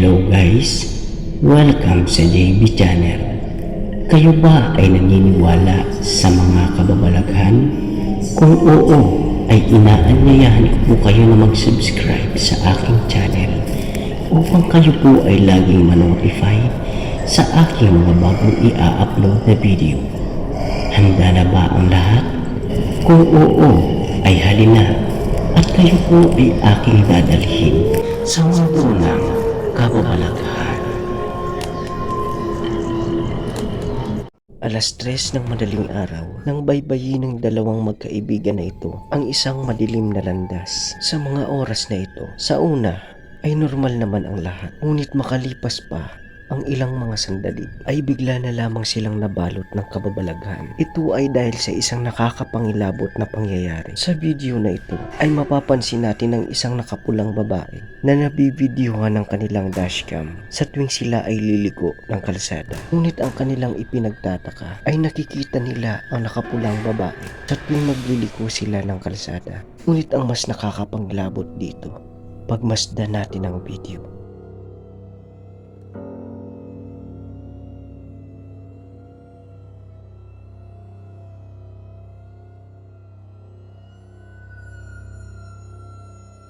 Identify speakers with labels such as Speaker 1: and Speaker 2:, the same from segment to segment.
Speaker 1: Hello guys, welcome sa JB Channel. Kayo ba ay naniniwala sa mga kababalaghan? Kung oo, ay inaanyayahan ko po kayo na mag-subscribe sa aking channel upang kayo po ay laging manotify sa aking mga bagong i-upload na video. Handa na ba ang lahat? Kung oo, ay halina at kayo po ay aking dadalhin sa mundo ng kababalaghan. Alas tres ng madaling araw nang baybayin ng dalawang magkaibigan na ito ang isang madilim na landas. Sa mga oras na ito, sa una ay normal naman ang lahat. Ngunit makalipas pa ang ilang mga sandali ay bigla na lamang silang nabalot ng kababalaghan. Ito ay dahil sa isang nakakapangilabot na pangyayari. Sa video na ito ay mapapansin natin ang isang nakapulang babae na nabibidyohan ng kanilang dashcam sa tuwing sila ay liligo ng kalsada. Ngunit ang kanilang ipinagtataka ay nakikita nila ang nakapulang babae sa tuwing magliliko sila ng kalsada. Ngunit ang mas nakakapangilabot dito, pagmasdan natin ang video.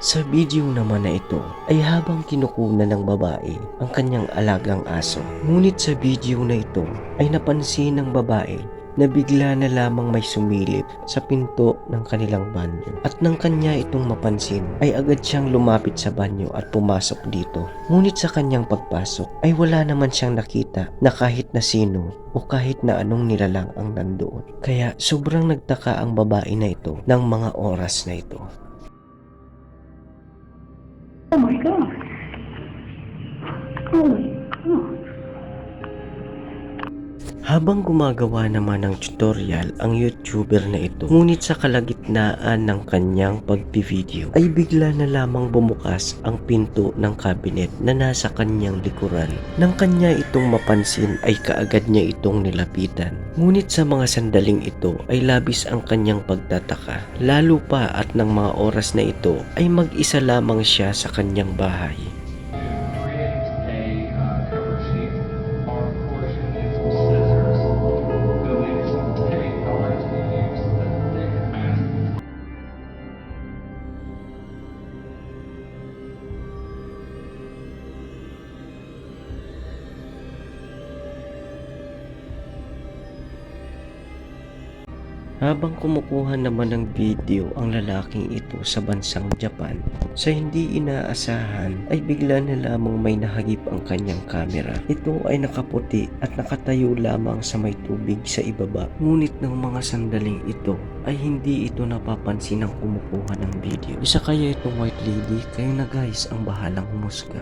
Speaker 1: Sa video naman na ito ay habang kinukunan ng babae ang kanyang alagang aso. Ngunit sa video na ito ay napansin ng babae na bigla na lamang may sumilip sa pinto ng kanilang banyo. At nang kanya itong mapansin ay agad siyang lumapit sa banyo at pumasok dito. Ngunit sa kanyang pagpasok ay wala naman siyang nakita na kahit na sino o kahit na anong nilalang ang nandoon. Kaya sobrang nagtaka ang babae na ito ng mga oras na ito. Habang gumagawa naman ng tutorial ang YouTuber na ito, ngunit sa kalagitnaan ng kanyang pagpivideo ay bigla na lamang bumukas ang pinto ng cabinet na nasa kanyang likuran. Nang kanya itong mapansin ay kaagad niya itong nilapitan. Ngunit sa mga sandaling ito ay labis ang kanyang pagtataka. Lalo pa at ng mga oras na ito ay mag-isa lamang siya sa kanyang bahay. Habang kumukuha naman ng video ang lalaking ito sa bansang Japan, sa hindi inaasahan ay bigla na lamang may nahagip ang kanyang kamera. Ito ay nakaputi at nakatayo lamang sa may tubig sa ibaba. Ngunit ng mga sandaling ito ay hindi ito napapansin ng kumukuha ng video. Isa kaya itong white lady, kayo na guys ang bahalang humusga.